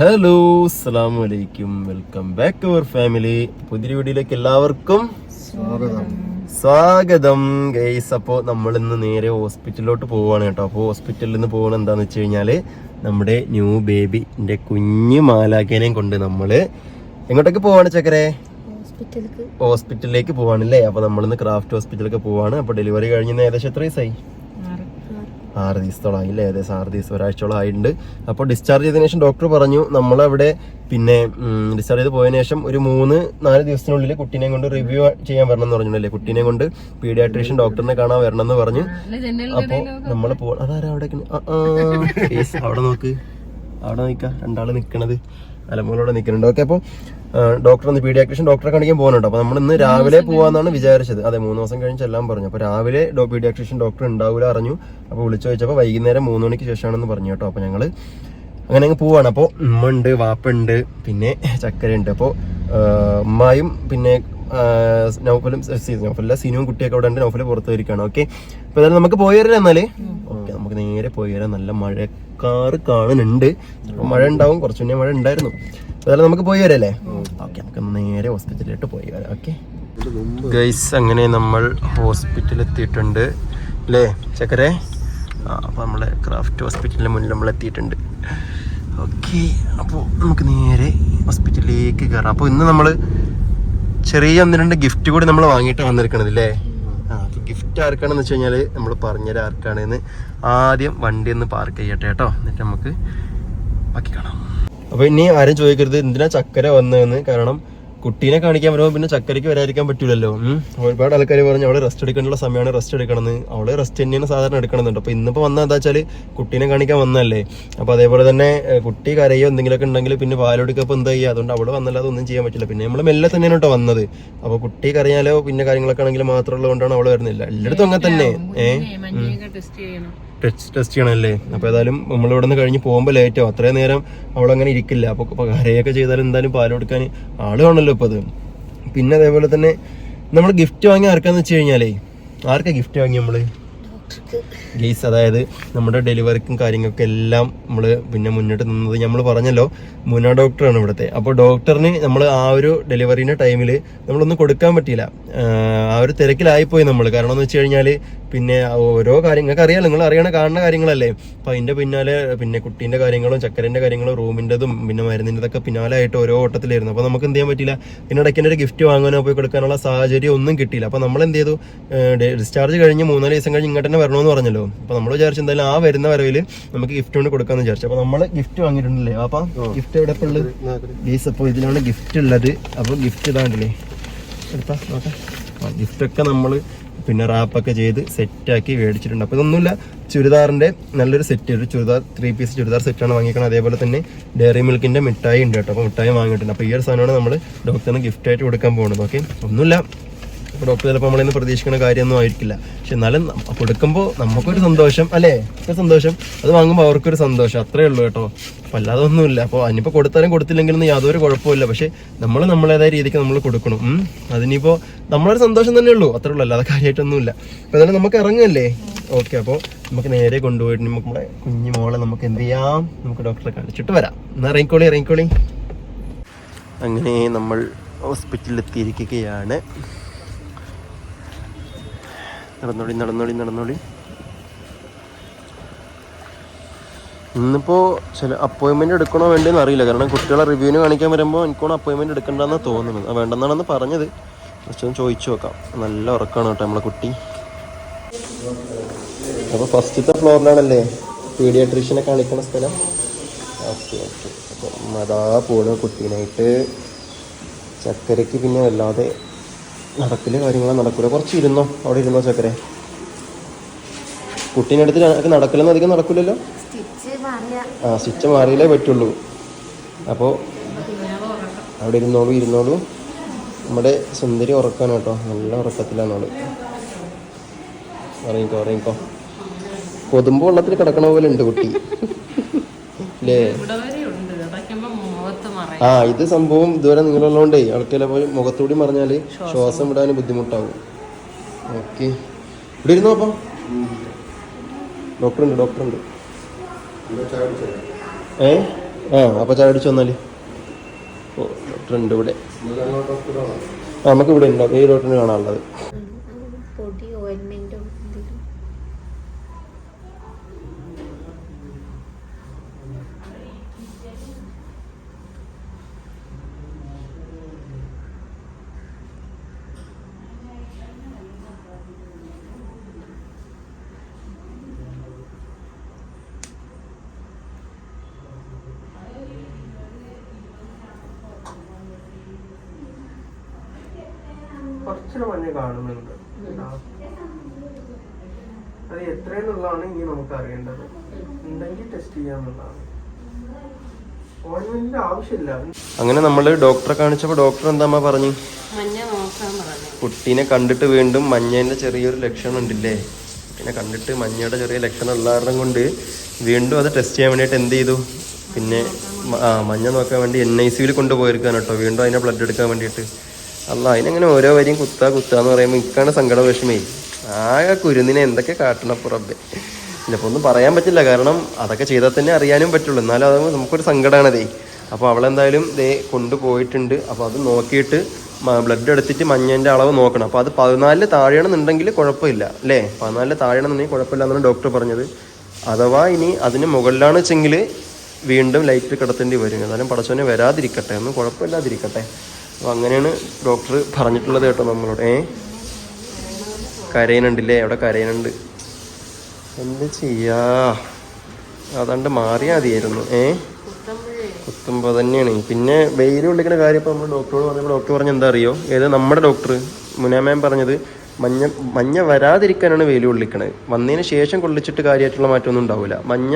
Hello അസ്സാം വലൈക്കും welcome back അവർ family പുതിയ വീഡിയോയിലേക്ക് എല്ലാവർക്കും സ്വാഗതം. സ്വാഗതം. ഗൈസ് അപ്പോൾ നമ്മൾ ഇന്ന് നേരെ ഹോസ്പിറ്റലിലോട്ട് പോവാണ് കേട്ടോ. അപ്പോൾ ഹോസ്പിറ്റലിൽ നിന്ന് പോകുന്നത് എന്താന്ന് വെച്ച് കഴിഞ്ഞാൽ നമ്മുടെ ന്യൂ ബേബിന്റെ കുഞ്ഞു മാലാക്കേനെയും കൊണ്ട് നമ്മൾ എങ്ങോട്ടൊക്കെ പോവാണ് ചക്കരെ? ഹോസ്പിറ്റലിക്ക് ഹോസ്പിറ്റലിലേക്ക് പോവാണല്ലേ അപ്പോൾ നമ്മളിന്ന് ക്രാഫ്റ്റ് ഹോസ്പിറ്റലൊക്കെ പോവാണ്. അപ്പോൾ ഡെലിവറി കഴിഞ്ഞ ഏകദേശം എത്ര ദിവസമായി ആറ് ദിവസത്തോളം ആയില്ലേ? ഏകദേശം ആറ് ദിവസം ഒരാഴ്ചയോളം ആയിട്ടുണ്ട്. അപ്പോൾ ഡിസ്ചാർജ് ചെയ്തതിനു ശേഷം ഡോക്ടർ പറഞ്ഞു നമ്മളവിടെ പിന്നെ ഡിസ്ചാർജ് ചെയ്ത് പോയതിനു ശേഷം ഒരു മൂന്ന് നാല് ദിവസത്തിനുള്ളിൽ കുട്ടീനെ കൊണ്ട് റിവ്യൂ ചെയ്യാൻ വരണം എന്ന് പറഞ്ഞല്ലേ കുട്ടീനെ കൊണ്ട് പീഡിയാട്രീഷ്യൻ ഡോക്ടറിനെ കാണാൻ വരണം എന്ന് പറഞ്ഞു അപ്പോൾ നമ്മൾ പോ അതാരാ അവിടെ അവിടെ നോക്ക്. അവിടെ നിൽക്കാം രണ്ടാൾ നിൽക്കണത് അലമുകളോടെ നിൽക്കുന്നുണ്ട് ഓക്കെ അപ്പോൾ ഡോക്ടർ ഒന്ന് പീഡിയാട്രീഷ്യൻ ഡോക്ടറെ കാണിക്കാൻ പോകുന്നുണ്ട്. അപ്പോൾ നമ്മൾ ഇന്ന് രാവിലെ പോവാന്നാണ് വിചാരിച്ചത്. അതെ മൂന്ന് ദിവസം കഴിഞ്ഞ് എല്ലാം പറഞ്ഞു. അപ്പോൾ രാവിലെ പീഡിയാട്രീഷ്യൻ ഡോക്ടർ ഉണ്ടാവില്ല അറിഞ്ഞു. അപ്പോൾ വിളിച്ചു ചോദിച്ചപ്പോൾ വൈകുന്നേരം മൂന്ന് മണിക്ക് ശേഷമാണെന്ന് പറഞ്ഞു കേട്ടോ. അപ്പോൾ ഞങ്ങൾ അങ്ങനെ അങ്ങ് പോവാണ്. അപ്പോൾ ഉമ്മ ഉണ്ട് വാപ്പുണ്ട് പിന്നെ ചക്കര ഉണ്ട് അപ്പോൾ ഉമ്മായും പിന്നെ നൗഫലും നൗഫല നൗഫലല്ല സിനുവും കുട്ടിയൊക്കെ അവിടെ ഉണ്ട്. നൗഫൽ പുറത്ത് വരികയാണ് ഓക്കെ? അപ്പോൾ ഏതായാലും നമുക്ക് പോയി വരാം എന്നാലേ. ഓക്കെ നമുക്ക് നേരെ പോയി വരാം. നല്ല മഴക്കാറ് കാണുന്നുണ്ട്. മഴ ഉണ്ടാവും. കുറച്ചു മുന്നേ മഴ ഉണ്ടായിരുന്നു. അപ്പോൾ ഏതായാലും നമുക്ക് പോയി വരല്ലേ? ഓക്കെ നമുക്ക് നേരെ ഹോസ്പിറ്റലിലോട്ട് പോയി വരാം. ഓക്കെ. ഗൈസ് അങ്ങനെ നമ്മൾ ഹോസ്പിറ്റലിൽ എത്തിയിട്ടുണ്ട് അല്ലേ ചക്കരെ? ആ അപ്പോൾ നമ്മൾ ക്രാഫ്റ്റ് ഹോസ്പിറ്റലിന് മുന്നിൽ നമ്മൾ എത്തിയിട്ടുണ്ട്. ഓക്കെ അപ്പോൾ നമുക്ക് നേരെ ഹോസ്പിറ്റലിലേക്ക് കയറാം. അപ്പോൾ ഇന്ന് നമ്മൾ ചെറിയ ഒന്ന് രണ്ട് ഗിഫ്റ്റ് കൂടി നമ്മൾ വാങ്ങിയിട്ട് വന്നിരിക്കണത് അല്ലേ ആ ഗിഫ്റ്റ് ആർക്കാണെന്ന് വെച്ച് കഴിഞ്ഞാൽ നമ്മൾ പറഞ്ഞുതരാം ആർക്കാണെന്ന് ആദ്യം വണ്ടി ഒന്ന് പാർക്ക് ചെയ്യട്ടെ കേട്ടോ. എന്നിട്ട് നമുക്ക് ബാക്കി കാണാം. അപ്പോൾ ഇനി ആരും ചോദിക്കരുത് എന്തിനാ ചക്കര വന്നതെന്ന്? കാരണം കുട്ടീനെ കാണിക്കാൻ വരുമ്പോൾ പിന്നെ ചക്കരയ്ക്ക് വരാതിരിക്കാൻ പറ്റൂലല്ലോ. ഒരുപാട് ആൾക്കാർ പറഞ്ഞു അവളെ റെസ്റ്റ് എടുക്കേണ്ടുള്ള സമയമാണ് റെസ്റ്റ് എടുക്കണമെന്ന് അവൾ റെസ്റ്റ് തന്നെയാണ് സാധാരണ എടുക്കണമെന്നുണ്ട് അപ്പോൾ ഇന്നിപ്പോൾ വന്ന എന്താ വെച്ചാൽ കുട്ടീനെ കാണിക്കാൻ വന്നല്ലേ അപ്പോൾ അതേപോലെ തന്നെ കുട്ടി കരയോ എന്തെങ്കിലുമൊക്കെ ഉണ്ടെങ്കിൽ പിന്നെ പാലൊടുക്കപ്പോൾ എന്താ ചെയ്യുക അതുകൊണ്ട് അവൾ വന്നല്ലാതെ ഒന്നും ചെയ്യാൻ പറ്റില്ല. പിന്നെ നമ്മൾ മെല്ലെ തന്നെയാണ് കേട്ടോ വന്നത്. അപ്പോൾ കുട്ടി കരഞ്ഞാലോ പിന്നെ കാര്യങ്ങളൊക്കെ ആണെങ്കിൽ മാത്രമുള്ളതുകൊണ്ടാണ് അവൾ വരുന്നില്ല എല്ലായിടത്തും അങ്ങനെ തന്നെ. ഏഹ് ടെസ്റ്റ് ടെസ്റ്റ് ചെയ്യണമല്ലേ അപ്പോൾ ഏതായാലും നമ്മൾ ഇവിടെ നിന്ന് കഴിഞ്ഞ് പോകുമ്പോൾ ലേറ്റ് അത്രയും നേരം അവിടെ അങ്ങനെ ഇരിക്കില്ല അപ്പോൾ കരയൊക്കെ ചെയ്താലും എന്തായാലും പാൽ കൊടുക്കാൻ ആൾ കാണല്ലോ ഇപ്പോൾ അത്. പിന്നെ അതേപോലെ തന്നെ നമ്മൾ ഗിഫ്റ്റ് വാങ്ങി ആർക്കാന്ന് വെച്ച് കഴിഞ്ഞാലേ ആർക്കാ ഗിഫ്റ്റ് വാങ്ങി നമ്മൾ? ഗെയ്സ് അതായത് നമ്മുടെ ഡെലിവറിക്കും കാര്യങ്ങൾക്കും എല്ലാം നമ്മൾ പിന്നെ മുന്നോട്ട് നിന്നത് നമ്മൾ പറഞ്ഞല്ലോ മുന ഡോക്ടറാണ് ഇവിടുത്തെ. അപ്പോൾ ഡോക്ടറിന് നമ്മൾ ആ ഒരു ഡെലിവറിന്റെ ടൈമിൽ നമ്മളൊന്നും കൊടുക്കാൻ പറ്റിയില്ല. ആ ഒരു തിരക്കിലായിപ്പോയി നമ്മൾ കാരണം എന്ന് വെച്ച് കഴിഞ്ഞാൽ പിന്നെ ഓരോ കാര്യങ്ങൾക്ക് അറിയാം നിങ്ങൾ അറിയണ കാണുന്ന കാര്യങ്ങളല്ലേ? അപ്പം അതിന്റെ പിന്നാലെ പിന്നെ കുട്ടീന്റെ കാര്യങ്ങളും ചക്കരന്റെ കാര്യങ്ങളും റൂമിന്റെതും പിന്നെ മരുന്നിന്റെതൊക്കെ പിന്നാലായിട്ട് ഓരോ ഓട്ടത്തിലായിരുന്നു. അപ്പോൾ നമുക്ക് എന്ത് ചെയ്യാൻ പറ്റില്ല ഇതിനിടയ്ക്ക് ഒരു ഗിഫ്റ്റ് വാങ്ങാനോ പോയി കൊടുക്കാനുള്ള സാഹചര്യം ഒന്നും കിട്ടിയില്ല. അപ്പോൾ നമ്മൾ എന്ത് ചെയ്തു? ഡിസ്ചാർജ് കഴിഞ്ഞ് മൂന്നാൽ ദിവസം കഴിഞ്ഞ് ഇങ്ങോട്ട് തന്നെ വരണമെന്ന് പറഞ്ഞല്ലോ. അപ്പോൾ നമ്മൾ വിചാരിച്ചു എന്തായാലും ആ വരുന്ന വരവിൽ നമുക്ക് ഗിഫ്റ്റ് കൊണ്ട് കൊടുക്കാമെന്ന് വിചാരിച്ചു. അപ്പോൾ നമ്മൾ ഗിഫ്റ്റ് വാങ്ങിയിട്ടുണ്ടല്ലേ? അപ്പം ഗിഫ്റ്റ് എവിടെ ഇപ്പോൾ ഉള്ളത്? ഗീസ് അപ്പോൾ ഇതിലാണ് ഗിഫ്റ്റ് ഉള്ളത്. അപ്പോൾ ഗിഫ്റ്റ് ഇതാണ്ടല്ലേ എടുത്താ നോക്കാം. ഗിഫ്റ്റ് ഒക്കെ നമ്മൾ പിന്നെ റാപ്പൊക്കെ ചെയ്ത് സെറ്റാക്കി മേടിച്ചിട്ടുണ്ട്. അപ്പോൾ ഇതൊന്നുമില്ല ചുരിദാറിന്റെ നല്ലൊരു സെറ്റ് ഒരു ചുരിദാർ ത്രീ പീസ് ചുരിദാർ സെറ്റാണ് വാങ്ങിക്കണം അതേപോലെ തന്നെ ഡയറി മിൽക്കിന്റെ മിഠായി ഉണ്ട് കേട്ടോ. അപ്പോൾ മിഠായി വാങ്ങിയിട്ടുണ്ട്. അപ്പോൾ ഈ ഒരു സാധനമാണ് നമ്മൾ ഡോക്ടറിന് ഗിഫ്റ്റ് ആയിട്ട് കൊടുക്കാൻ പോകുന്നത് ഓക്കെ ഒന്നുമില്ല. ഡോക്ടർ ചിലപ്പോൾ നമ്മളിന്ന് പ്രതീക്ഷിക്കുന്ന കാര്യമൊന്നും ആയിരിക്കില്ല. പക്ഷെ എന്നാലും കൊടുക്കുമ്പോൾ നമുക്കൊരു സന്തോഷം അല്ലേ? സന്തോഷം. അത് വാങ്ങുമ്പോൾ അവർക്കൊരു സന്തോഷം. അത്രേ ഉള്ളൂ കേട്ടോ. അപ്പം അല്ലാതെ ഒന്നുമില്ല. അപ്പോൾ അതിനിപ്പോൾ കൊടുത്താലും കൊടുത്തില്ലെങ്കിലും യാതൊരു കുഴപ്പമില്ല പക്ഷെ നമ്മൾ നമ്മളേതായ രീതിക്ക് നമ്മൾ കൊടുക്കണം. അതിനിപ്പോൾ നമ്മളൊരു സന്തോഷം തന്നെ ഉള്ളൂ. അത്രേ ഉള്ളൂ. അല്ലാതെ കാര്യമായിട്ടൊന്നുമില്ല അപ്പോൾ എന്നാലും നമുക്ക് ഇറങ്ങല്ലേ? ഓക്കെ അപ്പോൾ നമുക്ക് നേരെ കൊണ്ടുപോയിട്ട് നമുക്ക് നമ്മുടെ കുഞ്ഞു മോളെ നമുക്ക് എന്ത് ചെയ്യാം? നമുക്ക് ഡോക്ടറെ കാണിച്ചിട്ട് വരാം. എന്നാൽ ഇറങ്ങിക്കോളി ഇറങ്ങിക്കോളി. അങ്ങനെ നമ്മൾ ഹോസ്പിറ്റലിൽ എത്തിയിരിക്കുകയാണ്. നടന്നോളി നടന്നോളി നടന്നോളി. ഇന്നിപ്പോ ചില അപ്പോയിന്റ്മെന്റ് എടുക്കണോ വേണ്ടെന്ന് അറിയില്ല. കാരണം കുട്ടികളെ റിവ്യൂവിന് കാണിക്കാൻ വരുമ്പോൾ എനിക്കോണം അപ്പോയിന്റ്മെന്റ് എടുക്കണ്ടെന്ന് തോന്നുന്നത്. വേണ്ടെന്നാണെന്ന് പറഞ്ഞത്. ജസ്റ്റ് ഒന്ന് ചോദിച്ചു നോക്കാം. നല്ല ഉറക്കമാണ് കേട്ടോ നമ്മളെ കുട്ടി. അപ്പോൾ ഫസ്റ്റത്തെ ഫ്ലോറിലാണല്ലേ പീഡിയാട്രീഷ്യനെ കാണിക്കുന്ന സ്ഥലം? Okay okay. അപ്പം അതാ പോണു കുട്ടീനായിട്ട്. ചക്കരയ്ക്ക് പിന്നെ വല്ലാതെ നടക്കൽ കാര്യങ്ങളോ നടക്കൂല. കുറച്ച് ഇരുന്നോ? അവിടെ ഇരുന്നോ ചക്കരെ കുട്ടീനെ അടുത്ത് ഞങ്ങൾക്ക് നടക്കലൊന്നും അധികം നടക്കൂലല്ലോ? സ്റ്റിച്ച് മാറിയ. ആ സ്വിച്ച് മാറിയാലേ പറ്റുള്ളൂ. അപ്പോൾ അവിടെ ഇരുന്നോളൂ ഇരുന്നോളൂ. നമ്മുടെ സുന്ദരി ഉറക്കാണ് കേട്ടോ. നല്ല ഉറക്കത്തിലാണ് അവൾ. അറിയിക്കോ ഇറങ്ങിക്കോ കൊതുമ്പ് വെള്ളത്തിൽ കിടക്കണ പോലെ ഉണ്ട് കുട്ടി. അല്ലേ ആ ഇത് സംഭവം ഇതുവരെ നിങ്ങളുള്ളതുകൊണ്ടേ ആൾക്കാരെ പോയി മുഖത്തൂടി മറിഞ്ഞാൽ ശ്വാസം വിടാൻ ബുദ്ധിമുട്ടാവും. ഓക്കെ. ഇവിടെ ഇരുന്നോ അപ്പം ഡോക്ടറുണ്ട്. ഡോക്ടറുണ്ട് ഏ? ആ അപ്പൊ ചായ അടിച്ചു വന്നാൽ. ഓ ഡോക്ടർ ഉണ്ട് ഇവിടെ ആ നമുക്ക് ഇവിടെ ഉണ്ടാവും ഈ ഡോക്ടറിന് കാണാനുള്ളത്. കുറച്ചൊരു മഞ്ഞ കാണുന്നുണ്ട്. അത് എത്രയെന്നുള്ളതാണ് ഇനി നമുക്ക് അറിയേണ്ടത് ഉണ്ടെങ്കിൽ ടെസ്റ്റ് ചെയ്യാന്നുള്ളതാണ്. ഓയിൻമെന്റിന്റെ ആവശ്യമില്ല. അങ്ങനെ നമ്മൾ ഡോക്ടറെ കാണിച്ചപ്പോൾ ഡോക്ടർ എന്താ പറഞ്ഞു? മഞ്ഞ നോക്കാൻ പറഞ്ഞു. കുട്ടീനെ കണ്ടിട്ട് വീണ്ടും മഞ്ഞേന്റെ ചെറിയൊരു ലക്ഷണം ഉണ്ടല്ലേ കുട്ടീനെ കണ്ടിട്ട് മഞ്ഞയുടെ ചെറിയ ലക്ഷണം ഉള്ള കാരണം കൊണ്ട് വീണ്ടും അത് ടെസ്റ്റ് ചെയ്യാൻ വേണ്ടിയിട്ട് എന്ത് ചെയ്തു? പിന്നെ ആ മഞ്ഞ നോക്കാൻ വേണ്ടി എൻ ഐ സിയിൽ കൊണ്ടുപോയിരിക്കാൻ കേട്ടോ. വീണ്ടും അതിനെ ബ്ലഡ് എടുക്കാൻ വേണ്ടിയിട്ട്. അല്ല അതിനങ്ങനെ ഓരോ വരിയും കുത്താ കുത്താന്ന് പറയുമ്പോൾ ഇക്കാണ് സങ്കട വിഷമേ. ആകെ കുരുന്നിനെ എന്തൊക്കെ കാട്ടണം ചിലപ്പോൾ ഒന്നും പറയാൻ പറ്റില്ല കാരണം അതൊക്കെ ചെയ്താൽ തന്നെ അറിയാനും പറ്റുള്ളൂ. എന്നാലും അത് നമുക്കൊരു സങ്കടമാണതേ അപ്പോൾ അവളെന്തായാലും ദേ കൊണ്ടുപോയിട്ടുണ്ട്. അപ്പോൾ അത് നോക്കിയിട്ട് ബ്ലഡ് എടുത്തിട്ട് മഞ്ഞേന്റെ അളവ് നോക്കണം. അപ്പോൾ അത് പതിനാലിൽ താഴെയാണെന്നുണ്ടെങ്കിൽ കുഴപ്പമില്ല അല്ലേ? പതിനാലിൽ താഴെയാണെന്നുണ്ടെങ്കിൽ കുഴപ്പമില്ല എന്നാണ് ഡോക്ടർ പറഞ്ഞത്. അഥവാ ഇനി അതിന് മുകളിലാണ് വെച്ചെങ്കിൽ വീണ്ടും ലൈറ്റ് കിടത്തേണ്ടി വരും. എന്നാലും പടച്ചോനെ വരാതിരിക്കട്ടെ. ഒന്നും കുഴപ്പമില്ലാതിരിക്കട്ടെ. അപ്പോൾ അങ്ങനെയാണ് ഡോക്ടർ പറഞ്ഞിട്ടുള്ളത് കേട്ടോ നമ്മളോട്. ഏ? കരയുന്നുണ്ടല്ലേ? അവിടെ കരയുന്നുണ്ട്? എന്ത് ചെയ്യാ? അതാണ്ട് മാറിയാ മതിയായിരുന്നു. ഏ? കുത്തുമ്പോ തന്നെയാണ്. പിന്നെ വെയിൽ വിളിക്കുന്ന കാര്യം ഇപ്പോൾ നമ്മൾ ഡോക്ടറോട് പറഞ്ഞപ്പോൾ ഡോക്ടർ പറഞ്ഞ എന്താ അറിയോ? ഏത് നമ്മുടെ ഡോക്ടർ മുനാമയം പറഞ്ഞത് മഞ്ഞ മഞ്ഞ വരാതിരിക്കാനാണ് വെയിൽ കൊള്ളിക്കണത്. വന്നതിന് ശേഷം കൊള്ളിച്ചിട്ട് കാര്യമായിട്ടുള്ള മാറ്റമൊന്നും ഉണ്ടാവില്ല മഞ്ഞ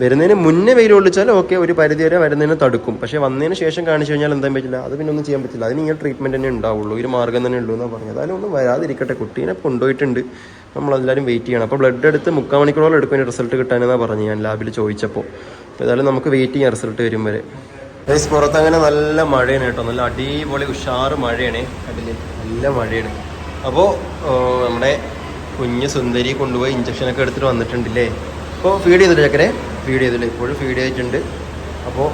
വരുന്നതിന് മുന്നേ വെയിൽ കൊള്ളിച്ചാൽ ഓക്കെ ഒരു പരിധി വരെ വരുന്നതിന് തടുക്കും. പക്ഷേ വന്നതിന് ശേഷം കാണിച്ചു കഴിഞ്ഞാൽ എന്താ പറ്റില്ല? അത് പിന്നെ ഒന്നും ചെയ്യാൻ പറ്റില്ല. അതിന് ഇങ്ങനെ ട്രീറ്റ്മെന്റ് തന്നെ ഉണ്ടാവുള്ളൂ. ഒരു മാർഗം തന്നെ ഉള്ളൂ എന്നാണ് പറഞ്ഞത്. അതിലും ഒന്നും വരാതിരിക്കട്ടെ. കുട്ടീനെ കൊണ്ടുപോയിട്ടുണ്ട്. നമ്മളെല്ലാവരും വെയിറ്റ് ചെയ്യണം. അപ്പോൾ ബ്ലഡ് എടുത്ത് മുക്കാൽ മണിക്കൂറോളം എടുക്കും അതിന് റിസൾട്ട് കിട്ടാനെന്നാണ് പറഞ്ഞു ഞാൻ ലാബിൽ ചോദിച്ചപ്പോൾ ഏതായാലും നമുക്ക് വെയിറ്റ് ചെയ്യാം റിസൾട്ട് വരും വരെ. ഗൈസ് പുറത്ത് അങ്ങനെ നല്ല മഴയാണ് കേട്ടോ. നല്ല അടിപൊളി ഉഷാറ് മഴയാണ്. കണ്ടില്ലേ നല്ല മഴയാണ്. അപ്പോൾ നമ്മുടെ കുഞ്ഞ് സുന്ദരി കൊണ്ടുപോയി ഇഞ്ചക്ഷനൊക്കെ എടുത്തിട്ട് വന്നിട്ടുണ്ടല്ലേ അപ്പോൾ ഫീഡ് ചെയ്തിട്ട് ചക്കരെ? ഫീഡ് ചെയ്തില്ല ഇപ്പോഴും ഫീഡ് ചെയ്തിട്ടുണ്ട്. അപ്പോൾ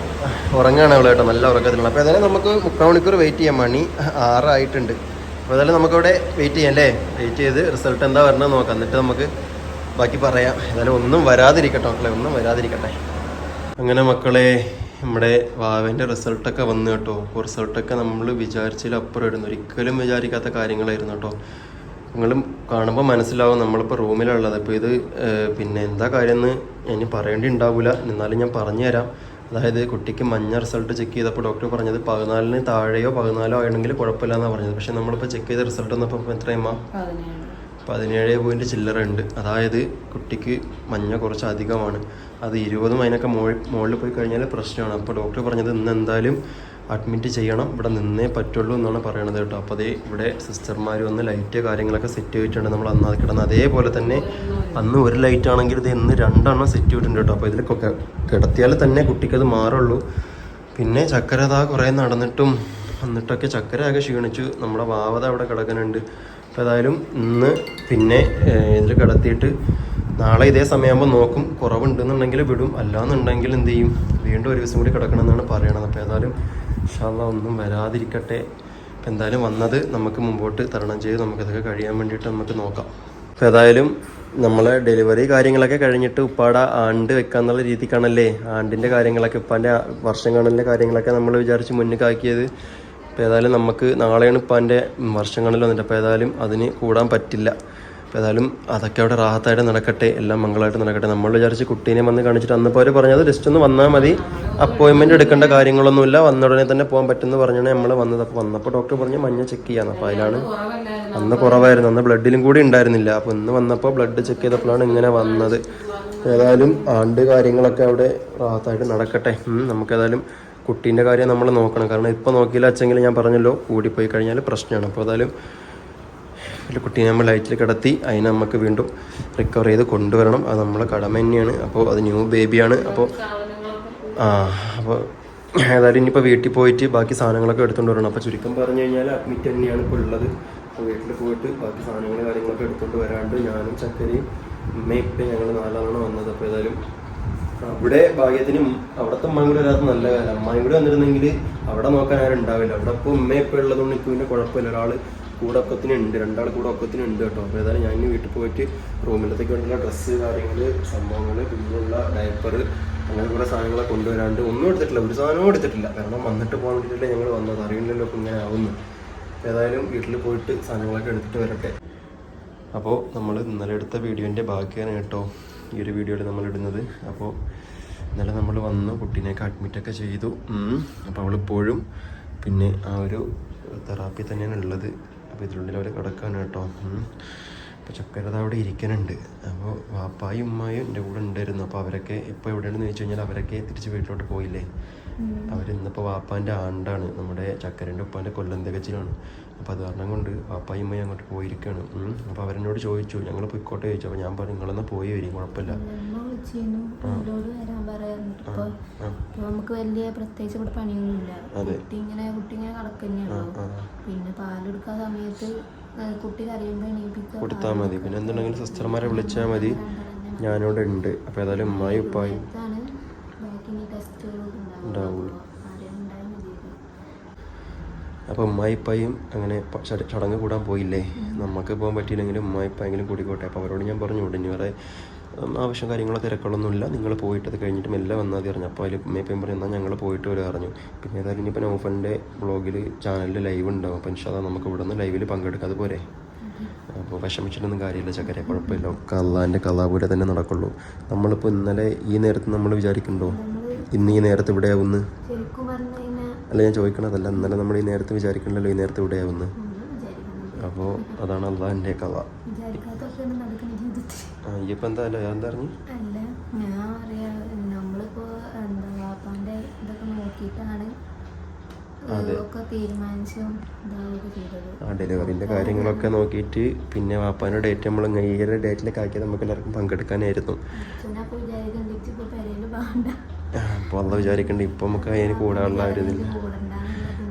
ഉറങ്ങാണ് അവൾ കേട്ടോ. നല്ല ഉറക്കത്തിലുള്ള അപ്പോൾ ഏതായാലും നമുക്ക് മുക്കാൽ മണിക്കൂർ വെയിറ്റ് ചെയ്യാം. മണി ആറായിട്ടുണ്ട്. അപ്പോൾ ഏതായാലും നമുക്കവിടെ വെയിറ്റ് ചെയ്യാം അല്ലേ? വെയിറ്റ് ചെയ്ത് റിസൾട്ട് എന്താ വരണമെന്ന് നോക്കാം. എന്നിട്ട് നമുക്ക് ബാക്കി പറയാം. ഏതായാലും ഒന്നും വരാതിരിക്കട്ടെ മക്കളെ. ഒന്നും വരാതിരിക്കട്ടെ. അങ്ങനെ മക്കളെ നമ്മുടെ വാവന്റെ റിസൾട്ടൊക്കെ വന്നു കേട്ടോ. റിസൾട്ടൊക്കെ നമ്മൾ വിചാരിച്ചതിലപ്പുറം ഇടുന്നു ഒരിക്കലും വിചാരിക്കാത്ത കാര്യങ്ങളായിരുന്നു കേട്ടോ. നിങ്ങളും കാണുമ്പോൾ മനസ്സിലാവും നമ്മളിപ്പോൾ റൂമിലുള്ളത്. അപ്പോൾ ഇത് പിന്നെ എന്താ കാര്യം എന്ന് ഇനി പറയേണ്ടി ഉണ്ടാവില്ല എന്നാലും ഞാൻ പറഞ്ഞുതരാം. അതായത് കുട്ടിക്ക് മഞ്ഞ റിസൾട്ട് ചെക്ക് ചെയ്തപ്പോൾ ഡോക്ടർ പറഞ്ഞത് പതിനാലിന് താഴെയോ പതിനാലോ ആണെങ്കിൽ കുഴപ്പമില്ല എന്നാണ് പറഞ്ഞത്. പക്ഷേ നമ്മളിപ്പോൾ ചെക്ക് ചെയ്ത റിസൾട്ട് വന്നപ്പോൾ എത്രയമ്മ? പതിനേഴ് പോയിന്റ് ചില്ലറ ഉണ്ട്. അതായത് കുട്ടിക്ക് മഞ്ഞ കുറച്ച് അധികമാണ് അത് ഇരുപതും അതിനൊക്കെ മോളിൽ പോയി കഴിഞ്ഞാൽ പ്രശ്നമാണ്. അപ്പോൾ ഡോക്ടർ പറഞ്ഞത് ഇന്ന് എന്തായാലും അഡ്മിറ്റ് ചെയ്യണം. ഇവിടെ നിന്നേ പറ്റുള്ളൂ എന്നാണ് പറയണത് കേട്ടോ. അപ്പോൾ അതേ ഇവിടെ സിസ്റ്റർമാർ വന്ന് ലൈറ്റ് കാര്യങ്ങളൊക്കെ സെറ്റ് ചെയ്തിട്ടുണ്ട്. നമ്മൾ അന്ന് അത് കിടന്ന് അതേപോലെ തന്നെ അന്ന് ഒരു ലൈറ്റ് ആണെങ്കിൽ ഇത് ഇന്ന് രണ്ടെണ്ണം സെറ്റ് ചെയ്തിട്ടുണ്ട് കേട്ടോ. അപ്പോൾ ഇതിലൊക്കെ കിടത്തിയാൽ തന്നെ കുട്ടിക്കത് മാറുള്ളൂ. പിന്നെ ചക്കര അതാ കുറേ നടന്നിട്ടും വന്നിട്ടൊക്കെ ചക്കര ആകെ ക്ഷീണിച്ചു. നമ്മുടെ വാവത അവിടെ കിടക്കുന്നുണ്ട്. അപ്പോൾ ഏതായാലും ഇന്ന് പിന്നെ ഇതിൽ കിടത്തിയിട്ട് നാളെ ഇതേ സമയമാകുമ്പോൾ നോക്കും. കുറവുണ്ടെന്നുണ്ടെങ്കിൽ വിടും. അല്ലാന്നുണ്ടെങ്കിൽ എന്ത് ചെയ്യും? വീണ്ടും ഒരു ദിവസം കൂടി കിടക്കണമെന്നാണ് പറയണത്. അപ്പോൾ ഏതായാലും ഇൻഷാല്ല ഒന്നും വരാതിരിക്കട്ടെ. എന്തായാലും വന്നത് നമുക്ക് മുമ്പോട്ട് തരണം ചെയ്ത് നമുക്കതൊക്കെ കഴിയാൻ വേണ്ടിയിട്ട് നമുക്ക് നോക്കാം. അപ്പോൾ ഏതായാലും നമ്മളെ ഡെലിവറി കാര്യങ്ങളൊക്കെ കഴിഞ്ഞിട്ട് ഉപ്പാട ആണ്ട് വെക്കാന്നുള്ള രീതിക്കാണല്ലേ? ആണ്ടിന്റെ കാര്യങ്ങളൊക്കെ ഉപ്പാന്റെ വർഷം കാണലിന്റെ കാര്യങ്ങളൊക്കെ നമ്മൾ വിചാരിച്ച് മുന്നിക്കാക്കിയത് അപ്പോൾ ഏതായാലും നമുക്ക് നാളെയാണ് ഉപ്പാന്റെ വർഷം കാണൽ വന്നിട്ട്. അപ്പോൾ ഏതായാലും അതിന് കൂടാൻ പറ്റില്ല. അപ്പോൾ ഏതായാലും അതൊക്കെ അവിടെ റാഹത്തായിട്ട് നടക്കട്ടെ. എല്ലാം മംഗളമായിട്ട് നടക്കട്ടെ. നമ്മൾ വിചാരിച്ച് കുട്ടീനെ വന്ന് കാണിച്ചിട്ട് അന്നപ്പോൾ അവർ പറഞ്ഞത് ജസ്റ്റ് ഒന്ന് വന്നാൽ മതി. അപ്പോയിൻമെന്റ് എടുക്കേണ്ട കാര്യങ്ങളൊന്നുമില്ല. വന്ന ഉടനെ തന്നെ പോകാൻ പറ്റുമെന്ന് പറഞ്ഞാണ് നമ്മൾ വന്നത്. അപ്പോൾ വന്നപ്പോൾ ഡോക്ടർ പറഞ്ഞു മഞ്ഞ ചെക്ക് ചെയ്യാന്ന്. അപ്പോൾ അതിലാണ് അന്ന് കുറവായിരുന്നു. അന്ന് ബ്ലഡിലും കൂടി ഉണ്ടായിരുന്നില്ല. അപ്പോൾ ഇന്ന് വന്നപ്പോൾ ബ്ലഡ് ചെക്ക് ചെയ്തപ്പോഴാണ് ഇങ്ങനെ വന്നത്. ഏതായാലും ആണ്ട് കാര്യങ്ങളൊക്കെ അവിടെ റാത്തായിട്ട് നടക്കട്ടെ. നമുക്ക് നമുക്കേതായാലും കുട്ടീന്റെ കാര്യം നമ്മൾ നോക്കണം. കാരണം ഇപ്പോൾ നോക്കിയില്ല അച്ഛങ്കിൽ ഞാൻ പറഞ്ഞല്ലോ കൂടിപ്പോയി കഴിഞ്ഞാൽ പ്രശ്നമാണ്. അപ്പോൾ ഏതായാലും ഒരു കുട്ടീനെ നമ്മൾ ലൈറ്റിൽ കിടത്തി അതിനെ നമുക്ക് വീണ്ടും റിക്കവർ ചെയ്ത് കൊണ്ടുവരണം. അത് നമ്മളെ കടമ തന്നെയാണ്. അപ്പോൾ അത് ന്യൂ ബേബിയാണ് അപ്പോൾ ആ അപ്പോൾ ഏതായാലും ഇനിയിപ്പോൾ വീട്ടിൽ പോയിട്ട് ബാക്കി സാധനങ്ങളൊക്കെ എടുത്തുകൊണ്ട് വരണം. അപ്പോൾ ചുരുക്കം പറഞ്ഞു കഴിഞ്ഞാൽ അഡ്മിറ്റ് തന്നെയാണ് ഇപ്പോൾ ഉള്ളത്. അപ്പോൾ വീട്ടിൽ പോയിട്ട് ബാക്കി സാധനങ്ങൾ കാര്യങ്ങളൊക്കെ എടുത്തുകൊണ്ട് വരാണ്ട് ഞാനും ചക്കരയും ഉമ്മയും ഇപ്പം ഞങ്ങൾ നാലാളാണ് വന്നത്. അപ്പോൾ ഏതായാലും അവിടെ ഭാഗ്യത്തിന് അവിടുത്തെ അമ്മായും കൂടെ വരാത്ത നല്ല കാലം. അമ്മ ഇവിടെ വന്നിരുന്നെങ്കിൽ അവിടെ നോക്കാൻ ആരും ഉണ്ടാവില്ല. അവിടെ ഇപ്പോൾ ഉമ്മ ഇപ്പോൾ ഉള്ളതുകൊണ്ട് എനിക്ക് പിന്നെ കുഴപ്പമില്ല. ഒരാൾ കൂടെ ഒക്കത്തിന് ഉണ്ട്. രണ്ടാൾ കൂടെ ഒക്കത്തിന് ഉണ്ട് കേട്ടോ. അപ്പോൾ ഏതായാലും ഞാൻ ഇനി വീട്ടിൽ പോയിട്ട് റൂമിലത്തേക്ക് വേണ്ടിയുള്ള ഡ്രസ്സ് കാര്യങ്ങൾ സംഭവങ്ങൾ പിന്നെയുള്ള ഡയപ്പർ അങ്ങനെ കുറേ സാധനങ്ങളെ കൊണ്ടുവരാണ്ട് ഒന്നും എടുത്തിട്ടില്ല. ഒരു സാധനവും എടുത്തിട്ടില്ല. കാരണം വന്നിട്ട് പോകാൻ വേണ്ടിയിട്ടല്ലേ ഞങ്ങൾ വന്നത്. അറിയില്ലല്ലോ ഇപ്പം ഇങ്ങനെ ആവുന്നു. ഏതായാലും വീട്ടിൽ പോയിട്ട് സാധനങ്ങളൊക്കെ എടുത്തിട്ട് വരട്ടെ. അപ്പോൾ നമ്മൾ ഇന്നലെ എടുത്ത വീഡിയോന്റെ ബാക്കിയാണ് കേട്ടോ ഈ ഒരു വീഡിയോയിൽ നമ്മൾ ഇടുന്നത്. അപ്പോൾ ഇന്നലെ നമ്മൾ വന്നു കുട്ടീനെയൊക്കെ അഡ്മിറ്റൊക്കെ ചെയ്തു. അപ്പോൾ അവളിപ്പോഴും പിന്നെ ആ ഒരു തെറാപ്പി തന്നെയാണ് ഉള്ളത്. അപ്പോൾ ഇതിനുള്ളിൽ അവരെ കിടക്കാണ് കേട്ടോ. അപ്പോൾ ചക്കരത അവിടെ ഇരിക്കുന്നുണ്ട് അപ്പോൾ വാപ്പായും ഉമ്മായും എന്റെ കൂടെ ഉണ്ടായിരുന്നു. അപ്പോൾ അവരൊക്കെ ഇപ്പോൾ എവിടെയാണെന്ന് ചോദിച്ചു കഴിഞ്ഞാൽ അവരൊക്കെ തിരിച്ച് വീട്ടിലോട്ട് പോയില്ലേ? അവരിന്നിപ്പോൾ വാപ്പാന്റെ ആണ്ടാണ്. നമ്മുടെ ചക്കരന്റെ ഉപ്പാന്റെ കൊല്ലം തികച്ചിലാണ്. അപ്പോൾ അത് കാരണം കൊണ്ട് വാപ്പായും ഉമ്മയും അങ്ങോട്ട് പോയിരിക്കുകയാണ് അപ്പോൾ അവരെന്നോട് ചോദിച്ചു. ഞങ്ങൾ പോയിക്കോട്ടെ ചോദിച്ചു. അപ്പോൾ ഞാൻ പറഞ്ഞു നിങ്ങളെന്നാൽ പോയി വരും. കുഴപ്പമില്ല. നമുക്ക് വലിയ പ്രത്യേകിച്ച് ഇവിടെ പണിയൊന്നുമില്ല. കുട്ടി ഇങ്ങനെ കുട്ടി ഇങ്ങനെ കിടക്കന്നെയാണോ ആ. പിന്നെ പാലെടുക്കാൻ സമയത്ത് കൊടുത്താൽ മതി. പിന്നെ എന്തുണ്ടെങ്കിലും സിസ്റ്റർമാരെ വിളിച്ചാൽ മതി. ഞാനിവിടെ ഉണ്ട്. അപ്പോൾ ഏതായാലും ഉമ്മായി ഉപ്പായി ഇനി ഉണ്ടാവുള്ളൂ. അപ്പോൾ ഉമ്മായിപ്പായും അങ്ങനെ ചടങ്ങ് കൂടാൻ പോയില്ലേ? നമുക്ക് പോകാൻ പറ്റിയില്ലെങ്കിലും ഉമ്മായിപ്പായെങ്കിലും കൂടിക്കോട്ടെ. അപ്പോൾ അവരോട് ഞാൻ പറഞ്ഞു ഉടനെ വേറെ ഉം, ആവശ്യം കാര്യങ്ങളോ തിരക്കുകളൊന്നുമില്ല. നിങ്ങൾ പോയിട്ട് അത് കഴിഞ്ഞിട്ട് മെല്ലെ വന്നാൽ മതി പറഞ്ഞു. അപ്പോൾ അതിൽ ഉമ്മയപ്പം പറഞ്ഞു എന്നാൽ ഞങ്ങൾ പോയിട്ട് വരെ അറിഞ്ഞു പിന്നെ ഏതായാലും ഇനിയിപ്പോൾ നൗഫന്റെ ബ്ലോഗിൽ ചാനലിൽ ലൈവ് ഉണ്ടാവും. അപ്പോൾ ഇൻഷാ നമുക്ക് ഇവിടെ നിന്ന് ലൈവിൽ പങ്കെടുക്കാം അതുപോലെ അപ്പോൾ വിഷമിച്ചിട്ടൊന്നും കാര്യമില്ല ചക്കരെ. കുഴപ്പമില്ല. ഒക്കെ അള്ളാന്റെ കലാപൂരെ തന്നെ നടക്കുള്ളൂ. നമ്മളിപ്പോൾ ഇന്നലെ ഈ നേരത്ത് നമ്മൾ വിചാരിക്കുന്നുണ്ടോ? ഇന്ന് ഈ നേരത്ത് ഇവിടെ ആവുന്നു ശരിക്കും പറഞ്ഞു കഴിഞ്ഞാൽ അല്ല ഞാൻ ചോദിക്കണതല്ല. ഇന്നലെ നമ്മൾ ഈ നേരത്ത് വിചാരിക്കണല്ലോ ഈ നേരത്ത് ഇവിടെ ആവുന്നു ഒന്നും വിചാരിക്കുന്നു അപ്പോൾ അതാണ് അള്ളാഹിന്റെ കഥ അല്ല? എന്താ പറഞ്ഞു അല്ല ഞാൻ പറയാ നമ്മളിപ്പോ എന്താ വാപ്പാന്റെ ഇതൊക്കെ നോക്കിയിട്ടാണ് ആ ഡെലിവറിന്റെ കാര്യങ്ങളൊക്കെ നോക്കിയിട്ട് പിന്നെ വാപ്പാന്റെ ഡേറ്റ് നമ്മൾ ഈയൊരു ഡേറ്റിലേക്ക് ആക്കിയത് നമുക്ക് എല്ലാവർക്കും പങ്കെടുക്കാനായിരുന്നു അപ്പൊ അല്ല അപ്പോൾ വിചാരിക്കണ്ട. ഇപ്പൊ നമുക്ക് അതിന് കൂടാനുള്ള ഒരു ഇതില്ല.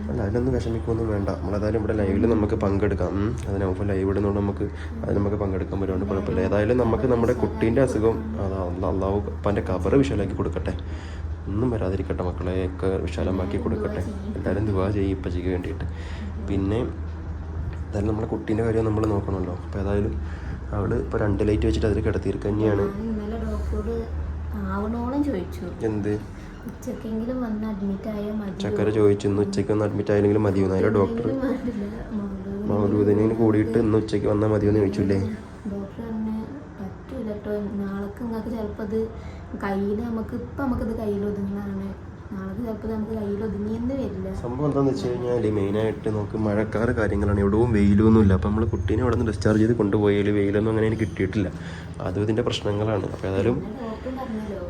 അല്ല അതിനൊന്നും വിഷമിക്കൊന്നും വേണ്ട. നമ്മളേതായാലും ഇവിടെ ലൈവിൽ നമുക്ക് പങ്കെടുക്കാം. അതിനൊപ്പം ലൈവ് ഇടുന്നതുകൊണ്ട് നമുക്ക് അത് നമുക്ക് പങ്കെടുക്കാൻ പറ്റുകൊണ്ട് കുഴപ്പമില്ല. ഏതായാലും നമുക്ക് നമ്മുടെ കുട്ടീന്റെ അസുഖം അതാ അള്ളാ- അള്ളാഹു അപ്പന്റെ കബറ് വിശാലാക്കി കൊടുക്കട്ടെ. ഒന്നും വരാതിരിക്കട്ടെ മക്കളെയൊക്കെ വിശാലമാക്കി കൊടുക്കട്ടെ. എല്ലാവരും ദുവാ ചെയ്യും ഇപ്പച്ചയ്ക്ക് വേണ്ടിയിട്ട്. പിന്നെ എന്തായാലും നമ്മുടെ കുട്ടീന്റെ കാര്യം നമ്മൾ നോക്കണമല്ലോ. അപ്പോൾ ഏതായാലും അവൾ ഇപ്പോൾ രണ്ട് ലൈറ്റ് വെച്ചിട്ട് അതിൽ കിടത്തിയിരിക്കുക തന്നെയാണ് എന്ത്? ഉച്ചക്കെങ്കിലും വന്ന് അഡ്മിറ്റ് മതി ചക്കര ചോദിച്ചു ഇന്ന് ഉച്ചയ്ക്ക് ഒന്ന് അഡ്മിറ്റ് ആയില്ലെങ്കിൽ മതി അതിൽ ഡോക്ടർ മൗലൂദിനെ കൂടിയിട്ട് ഇന്ന് ഉച്ചയ്ക്ക് വന്നാൽ ചോദിച്ചില്ലേ? ഡോക്ടർ പറ്റൂല കേട്ടോ നാളേക്ക് നിങ്ങൾക്ക് ചിലപ്പോൾ അത് കയ്യിൽ നമുക്ക് ഇപ്പം നമുക്കിത് കയ്യിൽ ഒതുങ്ങുന്നതാണ് നാളേക്ക് ചിലപ്പോൾ നമുക്ക് കയ്യിൽ ഒതുങ്ങിയെന്ന് വരില്ല. സംഭവം എന്താണെന്ന് വെച്ച് കഴിഞ്ഞാൽ മെയിനായിട്ട് നമുക്ക് മഴക്കാറ് കാര്യങ്ങളാണ്. എവിടെയും വെയിലൊന്നും ഇല്ല അപ്പം നമ്മൾ കുട്ടീനെ അവിടെ നിന്ന് ഡിസ്ചാർജ് ചെയ്ത് കൊണ്ടുപോയാൽ വെയിലൊന്നും അങ്ങനെ എനിക്ക് കിട്ടിയിട്ടില്ല. അതും ഇതിന്റെ പ്രശ്നങ്ങളാണ്. അപ്പോൾ ഏതായാലും ഡോക്ടർ പറഞ്ഞല്ലോ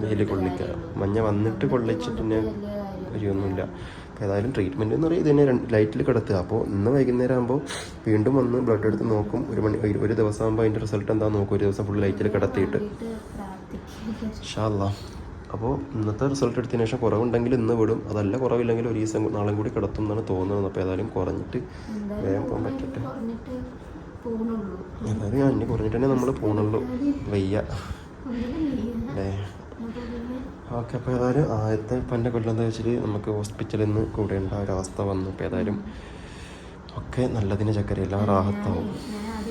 വെയിൽ കൊള്ളിക്കുക മഞ്ഞ വന്നിട്ട് കൊള്ളിച്ചിട്ട് പിന്നെ കാര്യമൊന്നുമില്ല. ഏതായാലും ട്രീറ്റ്മെന്റ് എന്ന് പറയുന്നത് തന്നെ ലൈറ്റിൽ കിടത്തുക. അപ്പോൾ ഇന്ന് വൈകുന്നേരം ആകുമ്പോൾ വീണ്ടും വന്ന് ബ്ലഡ് എടുത്ത് നോക്കും. ഒരു മണി ഒരു- ദിവസം ആകുമ്പോൾ അതിന്റെ റിസൾട്ട് എന്താ നോക്കും. ഒരു ദിവസം ഫുൾ ലൈറ്റിൽ കിടത്തിയിട്ട്. ഷാല്ല അപ്പോൾ ഇന്നത്തെ റിസൾട്ട് എടുത്തതിന് ശേഷം കുറവുണ്ടെങ്കിൽ ഇന്ന് വിടും. അതല്ല കുറവില്ലെങ്കിൽ ഒരു ദിവസം നാളെ കൂടി കിടത്തും എന്നാണ് തോന്നുന്നത്. അപ്പോൾ ഏതായാലും കുറഞ്ഞിട്ട് വേഗം പോകാൻ പറ്റട്ടെ. പോകുന്നുള്ളൂ ഞാൻ ഇനി കുറഞ്ഞിട്ട് തന്നെ നമ്മൾ പോകണുള്ളൂ വയ്യ. അല്ലേ ഓക്കെ അപ്പോൾ ഏതായാലും ആദ്യത്തെ പന്റെ കൊല്ലം എന്താ വെച്ചാൽ നമുക്ക് ഹോസ്പിറ്റലിൽ നിന്ന് കൂടേണ്ട ഒരു അവസ്ഥ വന്നു അപ്പോൾ ഏതായാലും. ഒക്കെ നല്ലതിന് ചക്കര എല്ലാം റാഹത്താവും.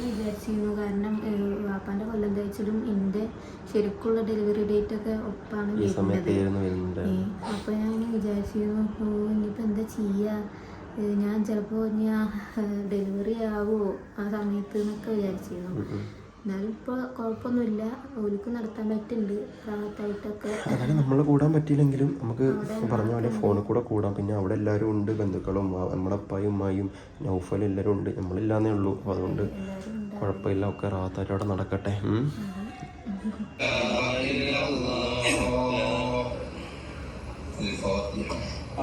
വിചാരിച്ചിരുന്നു കാരണം ഏഹ്, വാപ്പാന്റെ കൊല്ലം തയ്ച്ചതും എന്റെ ശരിക്കുള്ള ഡെലിവറി ഡേറ്റ് ഒക്കെ ഒപ്പാണ് വരുന്നത്. ഞാൻ വിചാരിച്ചിരുന്നു ഓ ഇനിയിപ്പോൾ എന്താ ചെയ്യുക ഏഹ്, ഞാൻ ചിലപ്പോൾ ഞാൻ ഡെലിവറി ആവുമോ ആ സമയത്ത് എന്നൊക്കെ വിചാരിച്ചിരുന്നു. എന്നാലും ഇപ്പോൾ കുഴപ്പമൊന്നുമില്ല ഓലിക്ക് നടത്താൻ പറ്റുന്നുണ്ട് റാഹത്തായിട്ടൊക്കെ അതായത് നമ്മൾ കൂടാൻ പറ്റിയില്ലെങ്കിലും നമുക്ക് പറഞ്ഞ പോലെ ഫോണിൽ കൂടെ കൂടാം. പിന്നെ അവിടെ എല്ലാവരും ഉണ്ട്. ബന്ധുക്കളും നമ്മുടെ അപ്പായും ഉമ്മായും നൗഫലും എല്ലാവരും ഉണ്ട്. നമ്മളില്ലാന്നേ ഉള്ളൂ. അതുകൊണ്ട് കുഴപ്പമില്ല. ഒക്കെ റാത്തായിട്ട് അവിടെ നടക്കട്ടെ.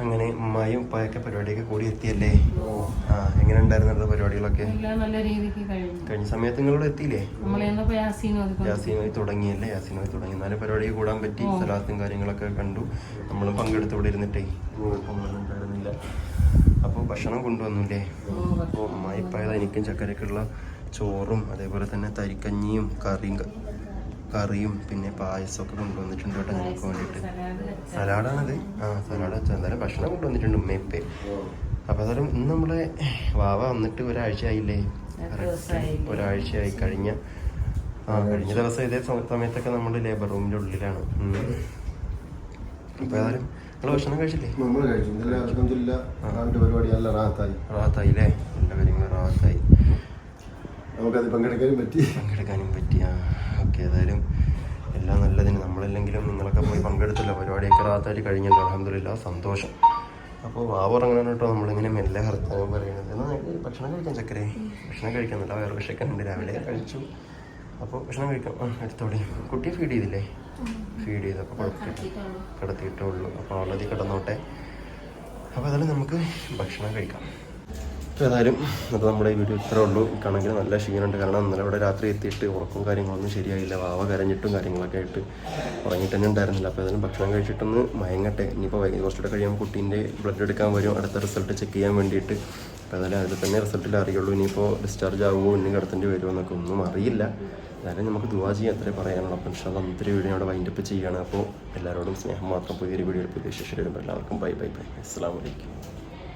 അങ്ങനെ ഉമ്മായും ഉപ്പായൊക്കെ പരിപാടിയൊക്കെ കൂടി എത്തിയല്ലേ? ആ എങ്ങനെ ഉണ്ടായിരുന്നു പരിപാടികളൊക്കെ? നല്ല രീതിക്ക് കഴിഞ്ഞു. കഴിഞ്ഞ. സമയത്ത് നിങ്ങളോട് എത്തിയില്ലേ? യാസീനോയി തുടങ്ങിയല്ലേ? യാസീനോയി തുടങ്ങി. എന്നാലും പരിപാടി കൂടാൻ പറ്റി. സ്ഥലത്തും കാര്യങ്ങളൊക്കെ കണ്ടു. നമ്മളും പങ്കെടുത്ത് ഇവിടെ ഇരുന്നിട്ടേ. ഉണ്ടായിരുന്നില്ല. അപ്പോൾ ഭക്ഷണം കൊണ്ടുവന്നില്ലേ? അപ്പോൾ അമ്മായിപ്പായത് എനിക്കും ചക്കരക്കുള്ള ചോറും അതേപോലെ തന്നെ തരിക്കഞ്ഞിയും കറിയും കറിയും പിന്നെ പായസമൊക്കെ കൊണ്ടുവന്നിട്ടുണ്ട് കേട്ടോ ഞങ്ങൾക്ക് വേണ്ടിയിട്ട്. സലാഡാണത്. ആ സലാഡ് വെച്ചാൽ എന്തായാലും ഭക്ഷണം കൊണ്ടുവന്നിട്ടുണ്ട് ഉമ്മയപ്പേ അപ്പോൾ അതായാലും ഇന്ന് നമ്മളെ വാവ വന്നിട്ട് ഒരാഴ്ച ആയില്ലേ ഒരാഴ്ച ആയി കഴിഞ്ഞ ആ കഴിഞ്ഞ ദിവസം ഇതേ സമയത്തൊക്കെ നമ്മൾ ലേബർ റൂമിന്റെ ഉള്ളിലാണ്. അപ്പോൾ ഏതായാലും നിങ്ങൾ ഭക്ഷണം കഴിച്ചില്ലേ? നമ്മൾ കഴിച്ചു. പരിപാടി നല്ല റാത്തായി അല്ലേ എല്ലാ കാര്യങ്ങളും റാത്തായി നമുക്കത് പങ്കെടുക്കാനും പറ്റി. പങ്കെടുക്കാനും പറ്റിയ ഓക്കെ ഏതായാലും എല്ലാം നല്ലതിന് നമ്മളല്ലെങ്കിലും നിങ്ങളൊക്കെ പോയി പങ്കെടുത്തില്ല. പരിപാടിയൊക്കെ റാത്തായിട്ട് കഴിഞ്ഞല്ലോ. അലഹമില്ല സന്തോഷം. അപ്പോൾ വാവ് ഉറങ്ങണം കേട്ടോ. നമ്മളിങ്ങനെ മെല്ലെ ഹർത്താവും പറയുന്നത് എന്നാൽ ഭക്ഷണം കഴിക്കാം ചക്കരേ. ഭക്ഷണം കഴിക്കുന്നില്ല വേറെ വിഷക്കുന്നുണ്ട് രാവിലെ കഴിച്ചു. അപ്പോൾ ഭക്ഷണം കഴിക്കാം. ആ എടുത്തോടെ കുട്ടിയെ ഫീഡ് ചെയ്തില്ലേ? ഫീഡ് ചെയ്തപ്പോൾ കുഴപ്പമില്ല കിടത്തിയിട്ടേ ഉള്ളൂ. അപ്പോൾ അവളതി കിടന്നോട്ടെ. അപ്പോൾ അതിൽ നമുക്ക് ഭക്ഷണം കഴിക്കാം. ഏതായാലും അപ്പോൾ നമ്മുടെ ഈ വീഡിയോ ഇത്രേ ഉള്ളൂ. കാണണമെങ്കിൽ നല്ല ക്ഷീണമുണ്ട്. കാരണം ഇന്നലെ ഇവിടെ രാത്രി എത്തിയിട്ട് ഉറക്കും കാര്യങ്ങളൊന്നും ശരിയായില്ല. വാവ കരഞ്ഞിട്ടും കാര്യങ്ങളൊക്കെ ആയിട്ട് ഉറങ്ങിയിട്ട് തന്നെ ഉണ്ടായിരുന്നില്ല. അപ്പോൾ ഏതായാലും ഭക്ഷണം കഴിച്ചിട്ടൊന്ന് മയങ്ങട്ടെ. ഇനിയിപ്പോൾ കുറച്ചുകൂടെ കഴിയുമ്പോൾ കുട്ടീന്റെ ബ്ലഡ് എടുക്കാൻ വരും. അടുത്ത റിസൾട്ട് ചെക്ക് ചെയ്യാൻ വേണ്ടിയിട്ട്. അപ്പോൾ ഏതായാലും അതിൽ തന്നെ റിസൾട്ടിൽ അറിയുള്ളൂ. ഇനിയിപ്പോൾ ഡിസ്ചാർജ് ആവുമോ? ഇനി കിടത്തേണ്ടി വരുമോ എന്നൊക്കെ ഒന്നും അറിയില്ല. ഏതായാലും നമുക്ക് ദുവാ ചെയ്യാൻ അത്രേ പറയാനുള്ളൂ. അപ്പോൾ ഇൻഷാല്ല അന്നത്തെ വീഡിയോ അവിടെ വൈൻഡപ്പ് ചെയ്യുകയാണ്. അപ്പോൾ എല്ലാവരോടും സ്നേഹം മാത്രം. പുതിയൊരു വീഡിയോ പുതിയ ശേഷം എല്ലാവർക്കും ബൈ ബൈ ബൈ അസ്സാം വലൈക്കും